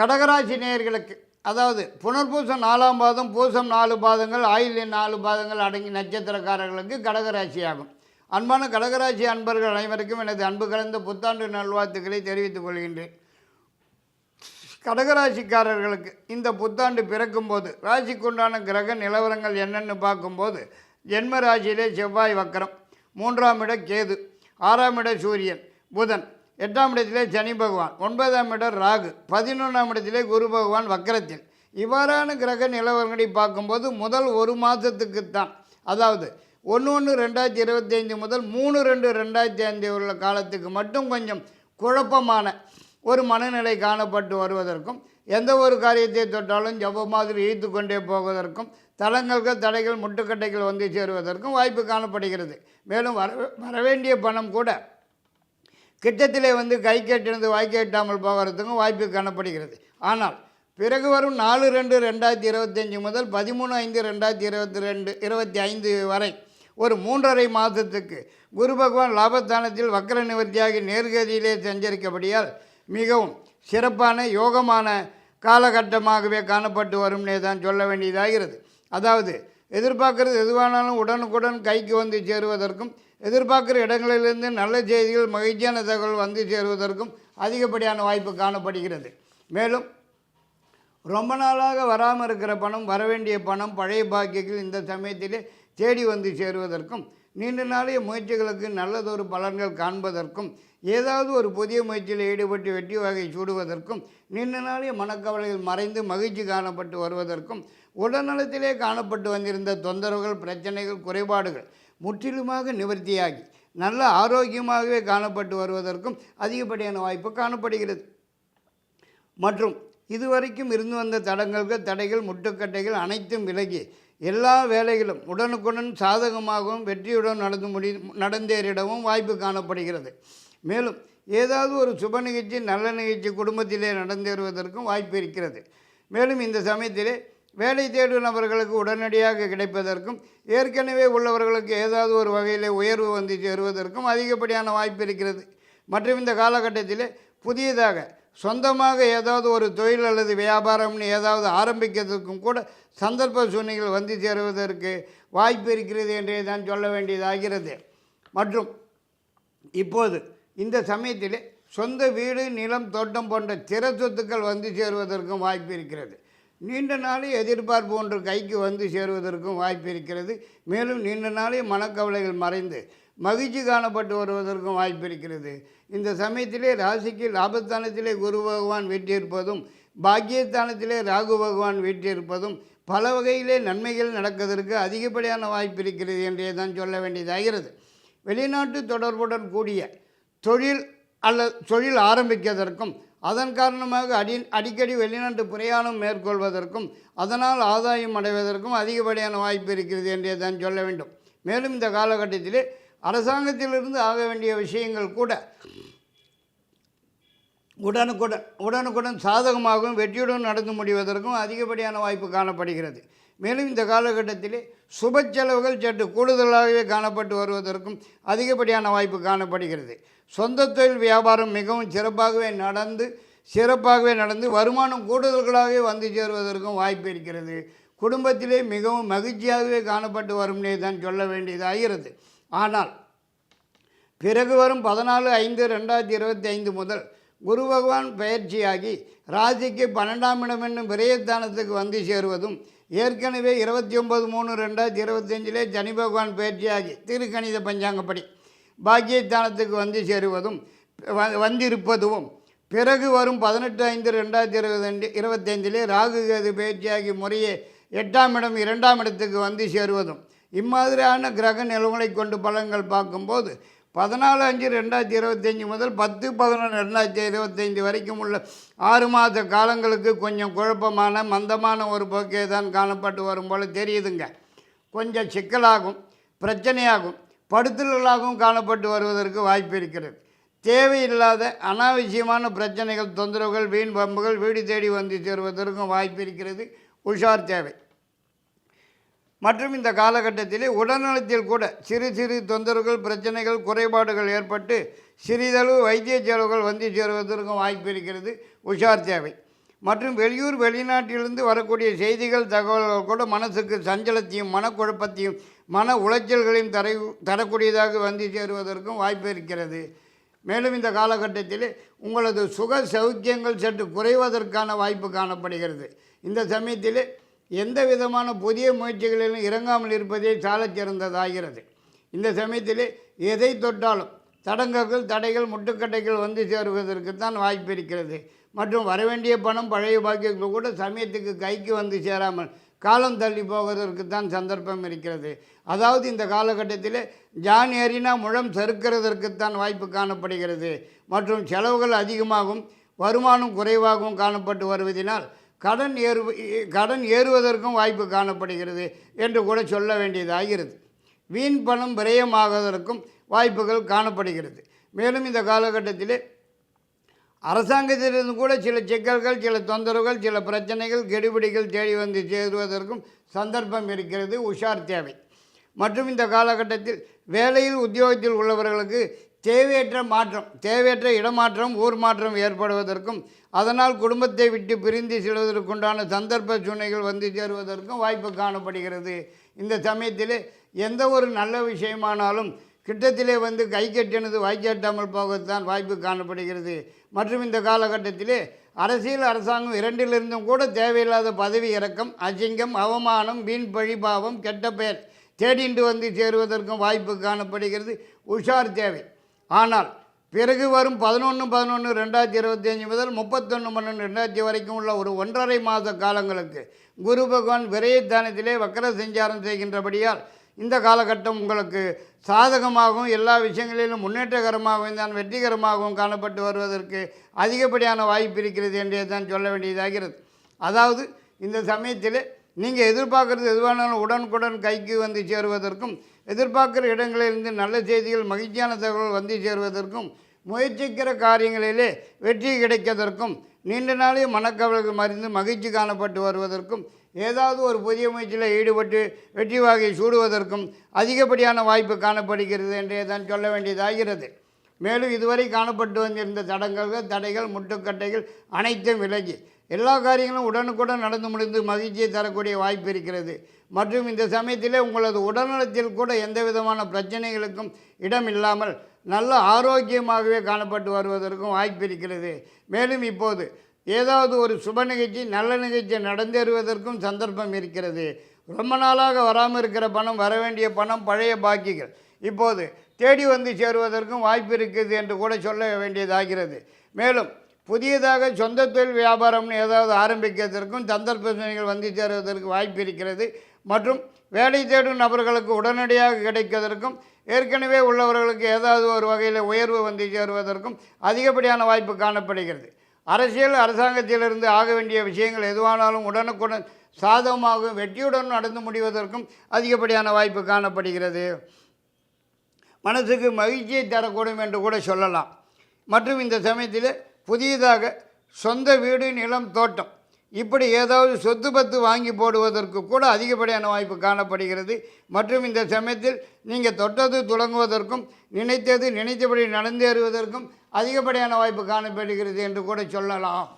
கடகராசி நேயர்களுக்கு அதாவது புனர்பூசம் நாலாம் பாதம் பூசம் நாலு பாதங்கள் ஆயில்யம் நாலு பாதங்கள் அடங்கி நட்சத்திரக்காரர்களுக்கு கடகராசி ஆகும் அன்பான கடகராசி அன்பர்கள் அனைவருக்கும் எனது அன்பு கலந்த புத்தாண்டு நல்வாழ்த்துக்களை தெரிவித்துக் கொள்கின்றேன். கடகராசிக்காரர்களுக்கு இந்த புத்தாண்டு பிறக்கும்போது ராசிக்குண்டான கிரக நிலவரங்கள் என்னென்னு பார்க்கும்போது ஜென்ம ராசியிலே செவ்வாய் வக்கரம் மூன்றாம் இட கேது ஆறாம் இட சூரியன் புதன் எட்டாம் இடத்திலே சனி பகவான் ஒன்பதாம் இடம் ராகு பதினொன்றாம் இடத்திலே குரு பகவான் வக்கரத்தில். இவ்வாறான கிரக நிலவரங்களை பார்க்கும்போது முதல் ஒரு மாதத்துக்குத்தான். அதாவது ஒன்று ஒன்று ரெண்டாயிரத்தி இருபத்தைந்து முதல் மூணு ரெண்டு ரெண்டாயிரத்தி ஐந்து உள்ள காலத்துக்கு மட்டும் கொஞ்சம் குழப்பமான ஒரு மனநிலை காணப்பட்டு வருவதற்கும் எந்த ஒரு காரியத்தை தொட்டாலும் ஜவ்வ மாதிரி இழுத்து கொண்டே போவதற்கும் தளங்கள்கள் தடைகள் முட்டுக்கட்டைகள் வந்து சேருவதற்கும் வாய்ப்பு காணப்படுகிறது. மேலும் வர வரவேண்டிய பணம் கூட கிட்டத்திலே வந்து கை கேட்டிருந்து வாய் கேட்டாமல் போகிறதுக்கும் வாய்ப்பு காணப்படுகிறது. ஆனால் பிறகு வரும் நாலு ரெண்டு ரெண்டாயிரத்தி இருபத்தஞ்சி முதல் பதிமூணு ஐந்து ரெண்டாயிரத்தி இருபத்தி ரெண்டு இருபத்தி ஐந்து வரை ஒரு மூன்றரை மாதத்துக்கு குரு பகவான் லாபஸ்தானத்தில் வக்கர நிவர்த்தியாகி நேர்கதியிலே சஞ்சரிக்கபடியால் மிகவும் சிறப்பான யோகமான காலகட்டமாகவே காணப்பட்டு வரும்னே தான் சொல்ல வேண்டியதாகிறது. அதாவது எதிர்பார்க்கறது எதுவானாலும் உடனுக்குடன் கைக்கு வந்து சேருவதற்கும் எதிர்பார்க்குற இடங்களிலிருந்து நல்ல செய்திகள் மகிழ்ச்சியான தகவல் வந்து சேருவதற்கும் அதிகப்படியான வாய்ப்பு காணப்படுகிறது. மேலும் ரொம்ப நாளாக வராமல் இருக்கிற பணம் வரவேண்டிய பணம் பழைய பாக்கியங்கள் இந்த சமயத்திலே தேடி வந்து சேருவதற்கும் நீண்ட நாளைய முயற்சிகளுக்கு நல்லதொரு பலன்கள் காண்பதற்கும் ஏதாவது ஒரு புதிய முயற்சியில் ஈடுபட்டு வெற்றி வகை சூடுவதற்கும் நீண்ட நாளைய மனக்கவலைகள் மறைந்து மகிழ்ச்சி காணப்பட்டு வருவதற்கும் உடல்நலத்திலே காணப்பட்டு வந்திருந்த தொந்தரவுகள் பிரச்சனைகள் குறைபாடுகள் முற்றிலுமாக நிவர்த்தியாகி நல்ல ஆரோக்கியமாகவே காணப்பட்டு வருவதற்கும் அதிகப்படியான வாய்ப்பு காணப்படுகிறது. மற்றும் இதுவரைக்கும் இருந்து வந்த தடங்கல்கள் தடைகள் முட்டுக்கட்டைகள் அனைத்தும் விலகி எல்லா வேலைகளும் உடனுக்குடன் சாதகமாகவும் வெற்றியுடன் நடந்து முடி நடந்தேறிடவும் வாய்ப்பு காணப்படுகிறது. மேலும் ஏதாவது ஒரு சுப நிகழ்ச்சி நல்ல நிகழ்ச்சி குடும்பத்திலே நடந்தேறுவதற்கும் வாய்ப்பு இருக்கிறது. மேலும் இந்த சமயத்திலே வேலை தேடும் நபர்களுக்கு உடனடியாக கிடைப்பதற்கும் ஏற்கனவே உள்ளவர்களுக்கு ஏதாவது ஒரு வகையில் உயர்வு வந்து சேருவதற்கும் அதிகப்படியான வாய்ப்பு இருக்கிறது. மற்றும் இந்த காலகட்டத்தில் புதியதாக சொந்தமாக ஏதாவது ஒரு தொழில் அல்லது வியாபாரம்னு ஏதாவது ஆரம்பிக்கிறதுக்கும் கூட சந்தர்ப்ப சூழ்நிலைகள் வந்து சேருவதற்கு வாய்ப்பு இருக்கிறது என்றே தான் சொல்ல வேண்டியதாகிறது. மற்றும் இப்போது இந்த சமயத்தில் சொந்த வீடு நிலம் தோட்டம் போன்ற திற சொத்துக்கள் வந்து சேருவதற்கும் வாய்ப்பு இருக்கிறது. நீண்ட நாளே எதிர்பார்ப்பு ஒன்று கைக்கு வந்து சேருவதற்கும் வாய்ப்பு இருக்கிறது. மேலும் நீண்ட நாளே மனக்கவலைகள் மறைந்து மகிழ்ச்சி காணப்பட்டு வருவதற்கும் வாய்ப்பு இருக்கிறது. இந்த சமயத்திலே ராசிக்கு லாபஸ்தானத்திலே குரு பகவான் வீற்றிருப்பதும் பாக்கியஸ்தானத்திலே ராகு பகவான் வீற்றிருப்பதும் பல வகையிலே நன்மைகள் நடப்பதற்கு அதிகப்படியான வாய்ப்பு இருக்கிறது என்றே தான் சொல்ல வேண்டியதாகிறது. வெளிநாட்டு தொடர்புடன் கூடிய தொழில் அல்லது தொழில் ஆரம்பிக்கிறதற்கும் அதன் காரணமாக அடி அடிக்கடி வெளிநாட்டு பிரயாணம் மேற்கொள்வதற்கும் அதனால் ஆதாயம் அடைவதற்கும் அதிகப்படியான வாய்ப்பு இருக்கிறது என்றே தான் சொல்ல வேண்டும். மேலும் இந்த காலகட்டத்தில் அரசாங்கத்திலிருந்து ஆக வேண்டிய விஷயங்கள் கூட உடனுக்குடன் உடனுக்குடன் சாதகமாகவும் வெற்றியுடன் நடந்து முடிவதற்கும் அதிகப்படியான வாய்ப்பு காணப்படுகிறது. மேலும் இந்த காலகட்டத்திலே சுப செலவுகள் சற்று கூடுதலாகவே காணப்பட்டு வருவதற்கும் அதிகப்படியான வாய்ப்பு காணப்படுகிறது. சொந்த தொழில் வியாபாரம் மிகவும் சிறப்பாகவே நடந்து சிறப்பாகவே நடந்து வருமானம் கூடுதல்களாகவே வந்து சேருவதற்கும் வாய்ப்பு இருக்கிறது. குடும்பத்திலே மிகவும் மகிழ்ச்சியாகவே காணப்பட்டு வரும்னே தான் சொல்ல வேண்டியதாகிறது. ஆனால் பிறகு வரும் பதினாலு ஐந்து ரெண்டாயிரத்தி இருபத்தி ஐந்து முதல் குரு பகவான் பயிற்சியாகி ராசிக்கு பன்னெண்டாம் இடம் என்னும் விரயஸ்தானத்துக்கு வந்து சேருவதும் ஏற்கனவே இருபத்தி ஒம்பது மூணு ரெண்டாயிரத்தி இருபத்தஞ்சிலே சனி பகவான் பயிற்சியாகி திருக்கணித பஞ்சாங்கப்படி பாக்கியஸ்தானத்துக்கு வந்து சேருவதும் வந்திருப்பதும் பிறகு வரும் பதினெட்டு ஐந்து ரெண்டாயிரத்தி இருபத்தஞ்சு இருபத்தஞ்சிலே ராகு கேது பயிற்சியாகி முறையே எட்டாம் இடம் இரண்டாம் இடத்துக்கு வந்து சேருவதும். இம்மாதிரியான கிரக நிலவுகளை கொண்டு பலன்கள் பார்க்கும்போது பதினாலு அஞ்சு ரெண்டாயிரத்தி இருபத்தஞ்சி முதல் பத்து பதினொன்று ரெண்டாயிரத்தி இருபத்தைந்து வரைக்கும் உள்ள ஆறு மாத காலங்களுக்கு கொஞ்சம் குழப்பமான மந்தமான ஒரு போக்கே தான் காணப்பட்டு வரும் போல் தெரியுதுங்க. கொஞ்சம் சிக்கலாகும் பிரச்சனையாகும் படுத்தல்களாகவும் காணப்பட்டு வருவதற்கு வாய்ப்பு இருக்கிறது. தேவையில்லாத அனாவசியமான பிரச்சனைகள் தொந்தரவுகள் வீண் பம்புகள் வீடு தேடி வந்து சேருவதற்கும் வாய்ப்பு இருக்கிறது. உஷார் தேவை. மற்றும் இந்த காலகட்டத்திலே உடல்நலத்தில் கூட சிறு சிறு தொந்தரவுகள் பிரச்சனைகள் குறைபாடுகள் ஏற்பட்டு சிறிதளவு வைத்திய செலவுகள் வந்து சேருவதற்கும் வாய்ப்பு இருக்கிறது. உஷார் தேவை மற்றும் வெளியூர் வெளிநாட்டிலிருந்து வரக்கூடிய செய்திகள் தகவல்கள் கூட மனசுக்கு சஞ்சலத்தையும் மனக்குழப்பத்தையும் மன உளைச்சல்களையும் தரை தரக்கூடியதாக வந்து சேருவதற்கும் வாய்ப்பு இருக்கிறது. மேலும் இந்த காலகட்டத்தில் உங்களது சுக சௌக்கியங்கள் சற்று குறைவதற்கான வாய்ப்பு காணப்படுகிறது. இந்த சமயத்தில் எந்த விதமான புதிய முயற்சிகளிலும் இறங்காமல் இருப்பதே சாலச் சிறந்ததாகிறது. இந்த சமயத்தில் எதை தொட்டாலும் தடங்கல்கள் தடைகள் முட்டுக்கட்டைகள் வந்து சேருவதற்கு தான் வாய்ப்பு இருக்கிறது. மற்றும் வரவேண்டிய பணம் பழைய பாக்கியங்கள் கூட சமயத்துக்கு கைக்கு வந்து சேராமல் காலம் தள்ளி போவதற்கு தான் சந்தர்ப்பம் இருக்கிறது. அதாவது இந்த காலகட்டத்தில் ஜான் ஏறினா முழம் சறுக்கிறதற்குத்தான் வாய்ப்பு காணப்படுகிறது. மற்றும் செலவுகள் அதிகமாகும் வருமானம் குறைவாகவும் காணப்பட்டு வருவதினால் கடன் ஏறு கடன் ஏறுவதற்கும் வாய்ப்பு காணப்படுகிறது என்று கூட சொல்ல வேண்டியதாகிறது. வீண் பணம் விரயமாகுவதற்கும் வாய்ப்புகள் காணப்படுகிறது. மேலும் இந்த காலகட்டத்தில் அரசாங்கத்திலிருந்து கூட சில சிக்கல்கள் சில தொந்தரவுகள் சில பிரச்சனைகள் கெடுபிடிகள் தேடி வந்து சேருவதற்கும் சந்தர்ப்பம் இருக்கிறது. உஷார் தேவை. மற்றும் இந்த காலகட்டத்தில் வேலையில் உத்தியோகத்தில் உள்ளவர்களுக்கு தேவையற்ற மாற்றம் தேவையற்ற இடமாற்றம் ஊர் மாற்றம் ஏற்படுவதற்கும் அதனால் குடும்பத்தை விட்டு பிரிந்து செல்வதற்குண்டான சந்தர்ப்ப சூழ்நிலைகள் வந்து சேருவதற்கும் வாய்ப்பு காணப்படுகிறது. இந்த சமயத்தில் எந்த ஒரு நல்ல விஷயமானாலும் கிட்டத்திலே வந்து கை கட்டினது வாய்க்காட்டாமல் போகத்தான் வாய்ப்பு காணப்படுகிறது. மற்றும் இந்த காலகட்டத்திலே அரசியல் அரசாங்கம் இரண்டிலிருந்தும் கூட தேவையில்லாத பதவி இறக்கம் அசிங்கம் அவமானம் வீண் பழிபாவம் கெட்ட பெயர் தேடிண்டு வந்து சேருவதற்கும் வாய்ப்பு காணப்படுகிறது. உஷார் தேவை. ஆனால் பிறகு வரும் பதினொன்று பதினொன்று ரெண்டாயிரத்தி இருபத்தஞ்சி முதல் முப்பத்தொன்று பன்னெண்டு ரெண்டாயிரத்தி வரைக்கும் உள்ள ஒரு ஒன்றரை மாத காலங்களுக்கு குரு பகவான் விரயத்தானத்திலே வக்கர சஞ்சாரம் செய்கின்றபடியால் இந்த காலகட்டம் உங்களுக்கு சாதகமாகவும் எல்லா விஷயங்களிலும் முன்னேற்றகரமாகவும் தான் வெற்றிகரமாகவும் காணப்பட்டு வருவதற்கு அதிகப்படியான வாய்ப்பு இருக்கிறது என்றே தான் சொல்ல வேண்டியதாகிறது. அதாவது இந்த சமயத்தில் நீங்கள் எதிர்பார்க்குறது எதுவானாலும் உடனுக்குடன் கைக்கு வந்து சேருவதற்கும் எதிர்பார்க்குற இடங்களிலிருந்து நல்ல செய்திகள் மகிழ்ச்சியான தகவல் வந்து சேருவதற்கும் முயற்சிக்கிற காரியங்களிலே வெற்றி கிடைக்கதற்கும் நீண்ட நாளே மனக்கவலைகள் மறைந்து மகிழ்ச்சி காணப்பட்டு வருவதற்கும் ஏதாவது ஒரு புதிய முயற்சியில் ஈடுபட்டு வெற்றி வாகை சூடுவதற்கும் அதிகப்படியான வாய்ப்பு காணப்படுகிறது என்றே தான் சொல்ல வேண்டியதாகிறது. மேலும் இதுவரை காணப்பட்டு வந்திருந்த தடங்கல்கள் தடைகள் முட்டுக்கட்டைகள் அனைத்தும் விலகி எல்லா காரியங்களும் உடனுக்குடன் நடந்து முடிந்து மகிழ்ச்சியை தரக்கூடிய வாய்ப்பு இருக்கிறது. மற்றும் இந்த சமயத்திலே உங்களது உடல்நலத்தில் கூட எந்த விதமான பிரச்சனைகளுக்கும் இடம் இல்லாமல் நல்ல ஆரோக்கியமாகவே காணப்பட்டு வருவதற்கும் வாய்ப்பு இருக்கிறது. மேலும் இப்போது ஏதாவது ஒரு சுப நிகழ்ச்சி நல்ல நிகழ்ச்சி நடந்தேறுவதற்கும் சந்தர்ப்பம் இருக்கிறது. ரொம்ப நாளாக வராமல் இருக்கிற பணம் வர வேண்டிய பணம் பழைய பாக்கிகள் இப்போது தேடி வந்து சேருவதற்கும் வாய்ப்பு இருக்குது என்று கூட சொல்ல வேண்டியதாகிறது. மேலும் புதியதாக சொந்த தொழில் வியாபாரம்னு ஏதாவது ஆரம்பிக்கிறதற்கும் சந்தர்ப்ப சூழ்நிலைகள் வந்து சேருவதற்கு வாய்ப்பு இருக்கிறது. மற்றும் வேலை தேடும் நபர்களுக்கு உடனடியாக கிடைப்பதற்கும் ஏற்கனவே உள்ளவர்களுக்கு ஏதாவது ஒரு வகையில் உயர்வு வந்து சேருவதற்கும் அதிகப்படியான வாய்ப்பு காணப்படுகிறது. அரசியல் அரசாங்கத்திலிருந்து ஆக வேண்டிய விஷயங்கள் எதுவானாலும் உடனுக்குடன் சாதகமாகவும் வெற்றியுடன் நடந்து முடிவதற்கும் அதிகப்படியான வாய்ப்பு காணப்படுகிறது. மனசுக்கு மகிழ்ச்சியை தரக்கூடும் என்று கூட சொல்லலாம். மற்றும் இந்த சமயத்தில் புதியதாக சொந்த வீடு நிலம் தோட்டம். இப்படி ஏதாவது சொத்து பத்து வாங்கி போடுவதற்கு கூட அதிகப்படியான வாய்ப்பு காணப்படுகிறது. மற்றும் இந்த சமயத்தில் நீங்கள் தொட்டது தொடங்குவதற்கும் நினைத்தது நினைத்தபடி நடந்தேறுவதற்கும் அதிகப்படியான வாய்ப்பு காணப்படுகிறது என்று கூட சொல்லலாம்.